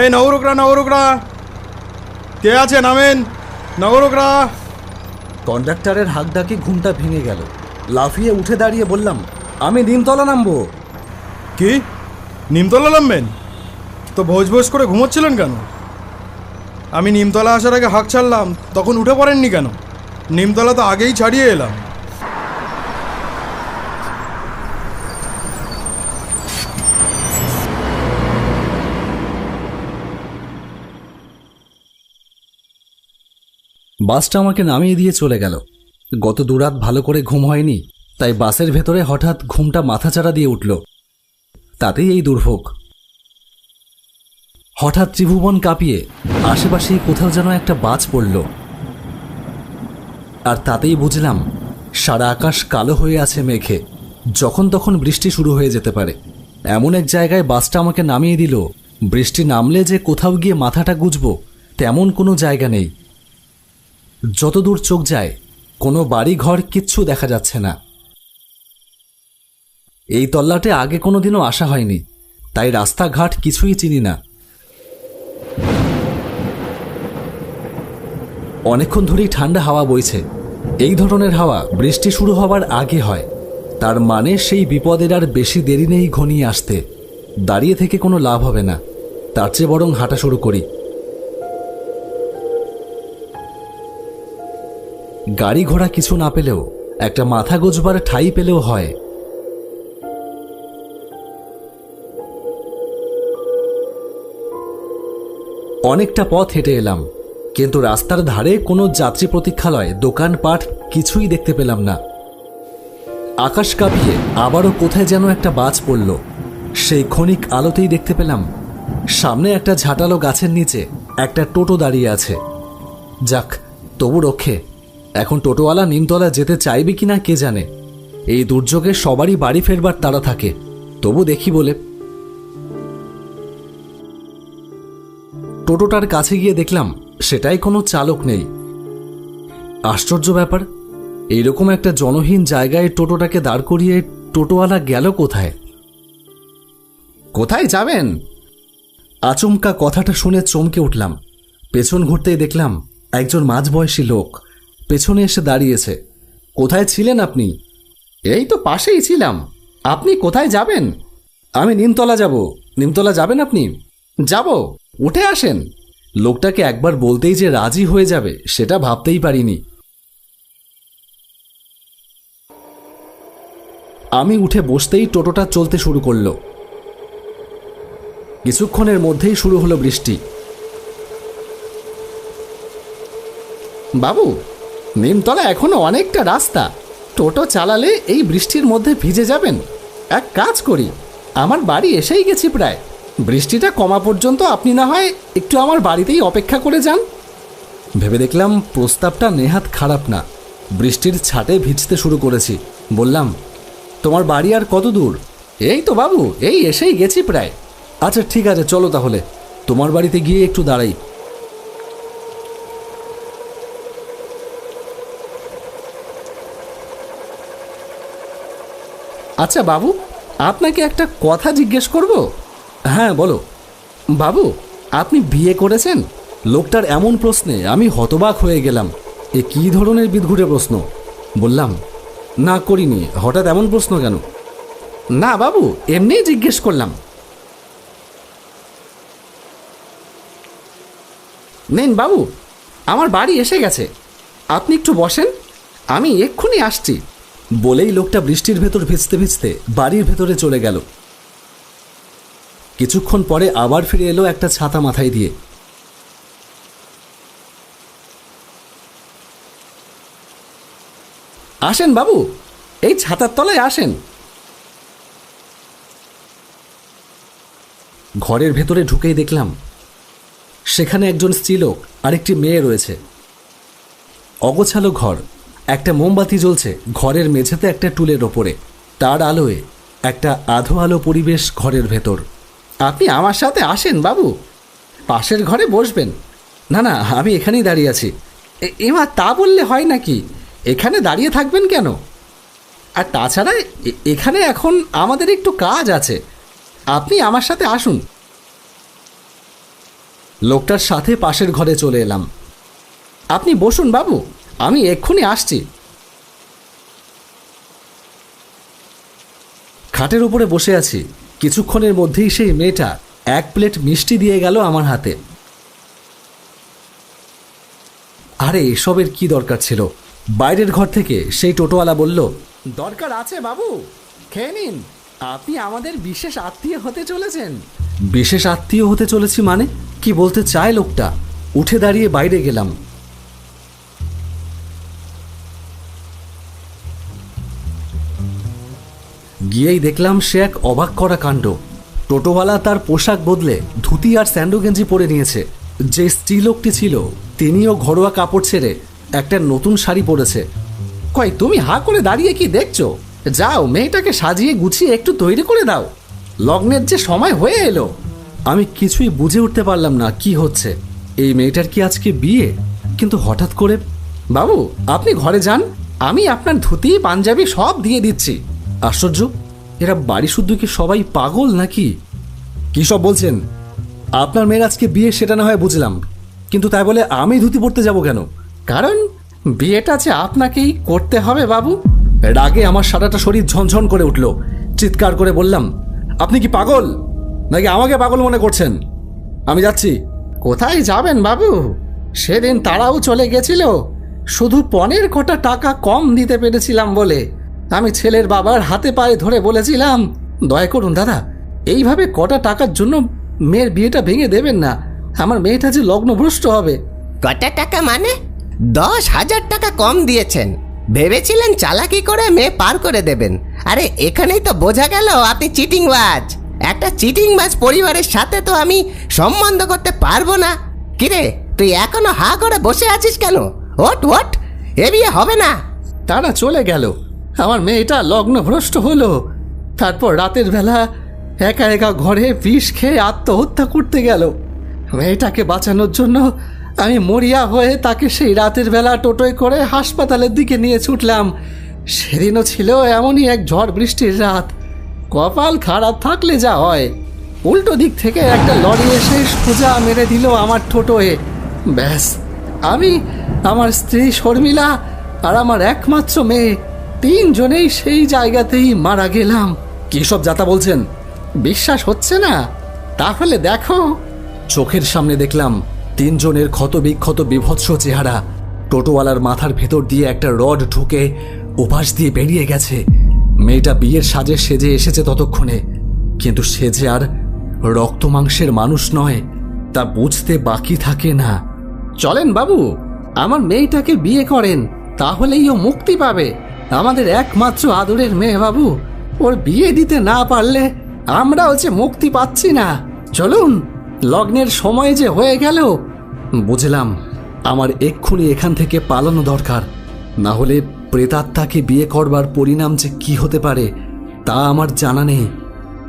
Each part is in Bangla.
এই নবরুকরা নবরুকরা কে আছে? নামেন। নবরুকরা কন্ডাক্টরের হাক ডাকে ঘুমটা ভেঙে গেল। লাফিয়ে উঠে দাঁড়িয়ে বললাম আমি নিমতলা নামবো। কি? নিমতলা নামবেন? তো ভোজ ভোজ করে ঘুমোচ্ছিলেন কেন? আমি নিমতলা আসার আগে হাঁক ছাড়লাম তখন উঠে পড়েননি কেন? নিমতলা তো আগেই ছাড়িয়ে এলাম। বাসটা আমাকে নামিয়ে দিয়ে চলে গেল। গত দুরাত ভালো করে ঘুম হয়নি, তাই বাসের ভেতরে হঠাৎ ঘুমটা মাথাচাড়া দিয়ে উঠল। তাতেই এই দুর্ভোগ। হঠাৎ ত্রিভুবন কাঁপিয়ে আশেপাশেই কোথাও যেন একটা বাজ পড়ল। আর তাতেই বুঝলাম, সারা আকাশ কালো হয়ে আছে মেঘে, যখন তখন বৃষ্টি শুরু হয়ে যেতে পারে। এমন এক জায়গায় বাসটা আমাকে নামিয়ে দিল, বৃষ্টি নামলে যে কোথাও গিয়ে মাথাটা গুজব, তেমন কোনো জায়গা নেই। যতদূর চোখ যায়, কোনো বাড়ি ঘর কিচ্ছু দেখা যাচ্ছে না। এই তল্লাটে আগে কোনোদিনও আসা হয়নি, তাই রাস্তাঘাট কিছুই চিনি না। অনেকক্ষণ ধরেই ঠান্ডা হাওয়া বইছে। এই ধরনের হাওয়া বৃষ্টি শুরু হওয়ার আগে হয়। তার মানে সেই বিপদের আর বেশি দেরি নেই ঘনিয়ে আসতে। দাঁড়িয়ে থেকে কোনো লাভ হবে না। তার চেয়ে বরং হাঁটা শুরু করি। গাড়ি ঘোড়া কিছু না পেলেও, একটা মাথা গোজবার ঠাই পেলেও হয়। অনেকটা পথ হেঁটে এলাম, কিন্তু রাস্তার ধারে কোনো যাত্রী প্রতীক্ষালয় দোকানপাট কিছুই দেখতে পেলাম না। আকাশ কাঁপিয়ে আবারও কোথায় যেন একটা বাজ পড়ল। সেই ক্ষণিক আলোতেই দেখতে পেলাম, সামনে একটা ঝাঁটালো গাছের নিচে একটা টোটো দাঁড়িয়ে আছে। যাক, তবু রক্ষে। এখন টোটোওয়ালা নিমতলা যেতে চাইবে কিনা কে জানে? এই দুর্যোগে সবারই বাড়ি ফেরবার তারা থাকে। তবু দেখি বলে। টোটোটার কাছে গিয়ে দেখলাম, সেটাই কোনো চালক নেই। আশ্চর্য ব্যাপার, এইরকম একটা জনহীন জায়গায় টোটোটাকে দাঁড় করিয়ে টোটোওয়ালা গেল কোথায়? কোথায় যাবেন? আচমকা কথাটা শুনে চমকে উঠলাম। পেছন ঘুরতেই দেখলাম, একজন মাঝবয়সী লোক। পেছনে এসে দাঁড়িয়েছে। কোথায় ছিলেন আপনি? এই তো পাশেই ছিলাম। আপনি কোথায় যাবেন? আমি নিমতলা যাব। নিমতলা যাবেন আপনি? যাব। উঠে আসেন। লোকটাকে একবার বলতেই যে রাজি হয়ে যাবে সেটা ভাবতেই পারিনি। আমি উঠে বসতেই টোটোটা চলতে শুরু করল। কিছুক্ষণের মধ্যেই শুরু হলো বৃষ্টি। বাবু নিমতলা এখনও অনেকটা রাস্তা। টোটো চালালে এই বৃষ্টির মধ্যে ভিজে যাবেন। এক কাজ করি, আমার বাড়ি এসেই গেছি প্রায়। বৃষ্টিটা কমা পর্যন্ত আপনি না হয় একটু আমার বাড়িতেই অপেক্ষা করে যান। ভেবে দেখলাম প্রস্তাবটা নেহাত খারাপ না। বৃষ্টির ছাটে ভিজতে শুরু করেছি। বললাম, তোমার বাড়ি আর কত দূর? এই তো বাবু, এই এসেই গেছি প্রায়। আচ্ছা ঠিক আছে, চলো তাহলে। তোমার বাড়িতে গিয়ে একটু দাঁড়াই। আচ্ছা বাবু, আপনাকে একটা কথা জিজ্ঞেস করব? হ্যাঁ বলো। বাবু, আপনি বিয়ে করেছেন? লোকটার এমন প্রশ্নে আমি হতবাক হয়ে গেলাম। এ কী ধরনের বিদঘুটে প্রশ্ন? বললাম, না করিনি, হঠাৎ এমন প্রশ্ন কেন? না, বাবু, এমনিই জিজ্ঞেস করলাম। নেন, বাবু, আমার বাড়ি এসে গেছে। আপনি একটু বসেন, আমি এক্ষুনি আসছি। বলেই লোকটা বৃষ্টির ভেতর ভিজতে ভিজতে বাড়ির ভেতরে চলে গেল। কিছুক্ষণ পরে আবার ফিরে এলো একটা ছাতা মাথায় দিয়ে। আসেন বাবু, এই ছাতার তলায় আসেন। ঘরের ভেতরে ঢুকেই দেখলাম, সেখানে একজন স্ত্রীলোক আর একটি মেয়ে রয়েছে। অগোছালো ঘর। একটা মোমবাতি জ্বলছে, ঘরের মেঝেতে একটা টুলের ওপরে। তার আলোয় একটা আধো আলো পরিবেশ ঘরের ভেতর। আপনি আমার সাথে আসেন, বাবু। পাশের ঘরে বসবেন। না না, আমি এখানেই দাঁড়িয়ে আছি। এমা তা বললে হয় নাকি? এখানে দাঁড়িয়ে থাকবেন কেন? আর তাছাড়া এখানে এখন আমাদের একটু কাজ আছে। আপনি আমার সাথে আসুন। লোকটার সাথে পাশের ঘরে চলে এলাম। আপনি বসুন, বাবু। আমি এক্ষুনি আসছি। খাটের উপরে বসে আছি। কিছুক্ষণের মধ্যেই সেই মেয়েটা এক প্লেট মিষ্টি দিয়ে গেল আমার হাতে। আরে, এসবের কি দরকার ছিল? বাইরের ঘর থেকে সেই টোটোওয়ালা বলল, দরকার আছে বাবু, খেয়ে নিন। আপনি আমাদের বিশেষ আত্মীয় হতে চলেছেন। বিশেষ আত্মীয় হতে চলেছি মানে? কি বলতে চায় লোকটা? উঠে দাঁড়িয়ে বাইরে গেলাম। গিয়েই দেখলাম সে এক অবাক করা কাণ্ড। টোটোওয়ালা তার পোশাক বদলে ধুতি আর স্যান্ডো গেঞ্জি পরে নিয়েছে। যে স্ত্রী লোকটি ছিল, তিনিও ঘরোয়া কাপড় ছেড়ে একটা নতুন শাড়ি পরেছে। কয় তুমি হা করে দাঁড়িয়ে কি দেখছ? যাও, মেয়েটাকে সাজিয়ে গুছিয়ে একটু তৈরি করে দাও। লগ্নের যে সময় হয়ে এলো। আমি কিছুই বুঝে উঠতে পারলাম না, কি হচ্ছে? এই মেয়েটার কি আজকে বিয়ে? কিন্তু হঠাৎ করে, বাবু, আপনি ঘরে যান, আমি আপনার ধুতি, পাঞ্জাবি সব দিয়ে দিচ্ছি। আশ্চর্য এরা বাড়ি শুদ্ধ কি সবাই পাগল নাকি? কি সব বলছেন? আপনার মেয়ের আজকে বিয়ে, সেটা না হয় বুঝলাম। কিন্তু তাই বলে আমি ধুতি পড়তে যাব কেন? কারণ বিয়েটা যে আপনাকেই করতে হবে, বাবু। রাগে আমার সারাটা শরীর ঝনঝন করে উঠল। চিৎকার করে বললাম, আপনি কি পাগল? নাকি আমাকে পাগল মনে করছেন? আমি যাচ্ছি। কোথায় যাবেন, বাবু? সেদিন তারাও চলে গেছিল। শুধু পনেরো কটা টাকা কম দিতে পেরেছিলাম বলে। আমি ছেলের বাবার হাতে পায়ে ধরে বলেছিলাম দয়া করুন দাদা এইভাবে কটা টাকার জন্য মেয়ের বিয়েটা ভেঙে দেবেন না। আমার মেয়েটা যে লগ্নভ্রষ্ট হবে। কটা টাকা মানে? দশ হাজার টাকা কম দিয়েছেন। ভেবেছিলেন চালাকি করে মেয়ে পার করে দেবেন। আরে এখানেই তো বোঝা গেল আপনি চিটিংবাজ। একটা চিটিংবাজ পরিবারের সাথে তো আমি সম্বন্ধ করতে পারব না। কিরে তুই এখনও হা করে বসে আছিস কেন? ওট ওট এ বিয়ে হবে না। তারা চলে গেল। আমার মেয়েটা লগ্নভ্রষ্ট হলো। তারপর রাতের বেলা একা একা ঘরে বিষ খেয়ে আত্মহত্যা করতে গেল। মেয়েটাকে বাঁচানোর জন্য আমি মরিয়া হয়ে তাকে সেই রাতের বেলা টোটোয় করে হাসপাতালের দিকে নিয়ে ছুটলাম। সেদিনও ছিল এমনই এক ঝড় বৃষ্টির রাত। কপাল খারাপ থাকলে যা হয়। উল্টো দিক থেকে একটা লরি এসে সোজা মেরে দিল আমার টোটোয়ে। ব্যাস, আমি, আমার স্ত্রী শর্মিলা আর আমার একমাত্র মেয়ে তিনজনেই সেই জায়গাতেই মারা গেলাম। কি সব যাতা বলছেন? বিশ্বাস হচ্ছে না? তাহলে দেখো। চোখের সামনে দেখলাম তিনজনের ক্ষত বিক্ষত বিভৎস চেহারা। টোটোওয়ালার মাথার ভেতর দিয়ে একটা রড ঢুকে ওপাশ দিয়ে বেরিয়ে গেছে। মেয়েটা বিয়ের সাজে সেজে এসেছে ততক্ষণে। কিন্তু সেজে আর রক্ত মাংসের মানুষ নয়, তা বুঝতে বাকি থাকে না। চলেন বাবু, আমার মেয়েটাকে বিয়ে করেন, তাহলেই ও মুক্তি পাবে। আমাদের একমাত্র আদরের মেয়ে বাবু, ওর বিয়ে দিতে না পারলে আমরাও যে মুক্তি পাচ্ছি না। চলুন, লগ্নের সময় যে হয়ে গেল, বুঝলাম আমার এক্ষুনি এখান থেকে পালানো দরকার। না হলে প্রেতাত্মাকে বিয়ে করবার পরিণাম যে কি হতে পারে, তা আমার জানা নেই।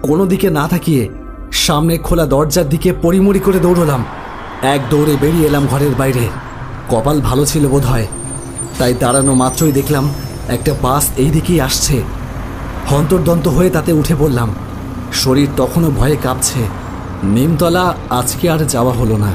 কোনো দিকে না থাকিয়ে সামনে খোলা দরজার দিকে পরিমরি করে দৌড়লাম। এক দৌড়ে বেরিয়ে এলাম ঘরের বাইরে। কপাল ভালো ছিল বোধ হয় তাই দাঁড়ানো মাত্রই দেখলাম একটা বাস এই দিকেই আসছে। হন্তর্দন্ত হয়ে তাতে উঠে পড়লাম শরীর তখনও ভয়ে কাঁপছে। নিমতলা আজকে আর যাওয়া হলো না।